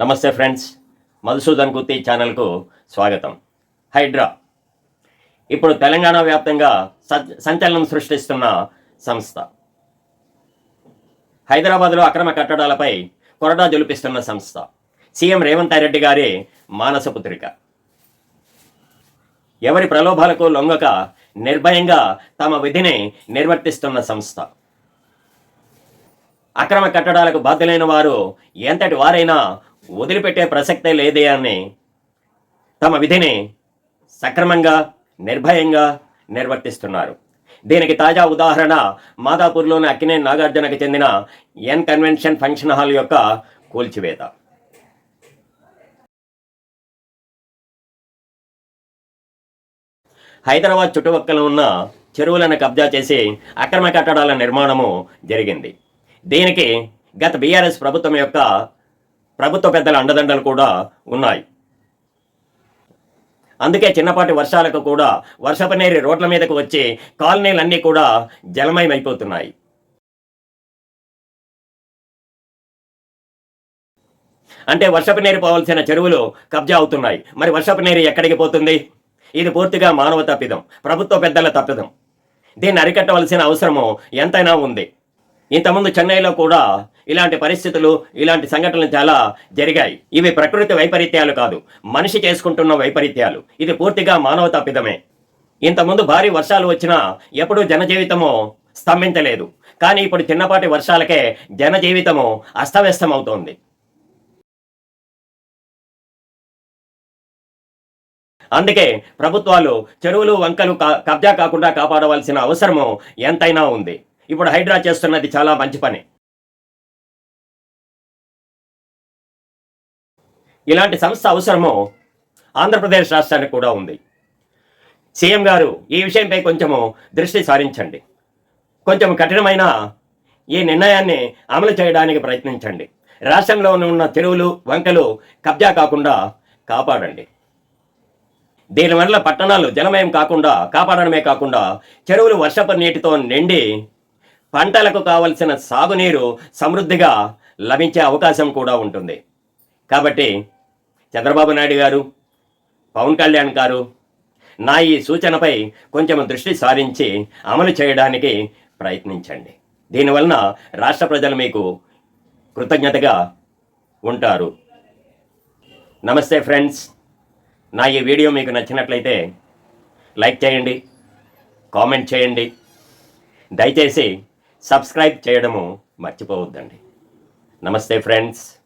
నమస్తే ఫ్రెండ్స్ మధుసూదన్ కుత్తి ఛానల్కు స్వాగతం. హైడ్రా. ఇప్పుడు తెలంగాణ వ్యాప్తంగా సంచలనం సృష్టిస్తున్న సంస్థ. హైదరాబాద్లో అక్రమ కట్టడాలపై కొరడా జొలిపిస్తున్న సంస్థ. సీఎం రేవంత్ రెడ్డి గారి మానసపుత్రిక ఎవరి ప్రలోభాలకు లొంగక నిర్భయంగా తమ విధిని నిర్వర్తిస్తున్న సంస్థ. అక్రమ కట్టడాలకు బాధ్యులైన వారు ఎంతటి వారైనా వదిలిపెట్టే ప్రసక్తే లేదే అని తమ విధిని సక్రమంగా నిర్భయంగా నిర్వర్తిస్తున్నారు. దీనికి తాజా ఉదాహరణ మాదాపూర్లోని అక్కినే నాగార్జునకు చెందిన ఎన్ కన్వెన్షన్ ఫంక్షన్ హాల్ యొక్క కూల్చివేత. హైదరాబాద్ చుట్టుపక్కల ఉన్న చెరువులను కబ్జా చేసి అక్రమ కట్టడాల నిర్మాణము జరిగింది. దీనికి గత బీఆర్ఎస్ ప్రభుత్వం యొక్క ప్రభుత్వ పెద్దల అండదండలు కూడా ఉన్నాయి. అందుకే చిన్నపాటి వర్షాలకు కూడా వర్షపు నీరు రోడ్ల మీదకు వచ్చి కాలనీలన్నీ కూడా జలమయమైపోతున్నాయి. అంటే వర్షపు నీరు పోవాల్సిన చెరువులు కబ్జా అవుతున్నాయి. మరి వర్షపు నీరు ఎక్కడికి పోతుంది? ఇది పూర్తిగా మానవ తప్పిదం ప్రభుత్వ పెద్దల తప్పిదం. దీన్ని అరికట్టవలసిన అవసరము ఎంతైనా ఉంది. ఇంతకుముందు చెన్నైలో కూడా ఇలాంటి పరిస్థితులు ఇలాంటి సంఘటనలు చాలా జరిగాయి. ఇవి ప్రకృతి వైపరీత్యాలు కాదు మనిషి చేసుకుంటున్న వైపరీత్యాలు. ఇది పూర్తిగా మానవ తప్పిదమే ఇంతకుముందు భారీ వర్షాలు వచ్చినా ఎప్పుడూ జనజీవితము స్తంభించలేదు. కానీ ఇప్పుడు చిన్నపాటి వర్షాలకే జనజీవితము అస్తవ్యస్తం అవుతోంది అందుకే ప్రభుత్వాలు చెరువులు వంకలు కబ్జా కాకుండా కాపాడవలసిన అవసరము ఎంతైనా ఉంది. ఇప్పుడు హైడ్రా చేస్తున్నది చాలా మంచి పని. ఇలాంటి సంస్థ అవసరము ఆంధ్రప్రదేశ్ రాష్ట్రానికి కూడా ఉంది. సీఎం గారు ఈ విషయంపై కొంచెము దృష్టి సారించండి. కొంచెం కఠినమైన ఈ నిర్ణయాన్ని అమలు చేయడానికి ప్రయత్నించండి. రాష్ట్రంలో ఉన్న చెరువులు వంకలు కబ్జా కాకుండా కాపాడండి. దీనివల్ల పట్టణాలు జలమయం కాకుండా కాపాడడమే కాకుండా చెరువులు వర్షపు నీటితో నిండి పంటలకు కావలసిన సాగునీరు సమృద్ధిగా లభించే అవకాశం కూడా ఉంటుంది. కాబట్టి చంద్రబాబు నాయుడు గారు పవన్ కళ్యాణ్ గారు నా ఈ సూచనపై కొంచెం దృష్టి సారించి అమలు చేయడానికి ప్రయత్నించండి. దీనివలన రాష్ట్ర ప్రజలు మీకు కృతజ్ఞతగా ఉంటారు. నమస్తే ఫ్రెండ్స్. నా ఈ వీడియో మీకు నచ్చినట్లయితే లైక్ చేయండి కామెంట్ చేయండి. దయచేసి సబ్స్క్రైబ్ చేయడము మర్చిపోవద్దండి. నమస్తే ఫ్రెండ్స్.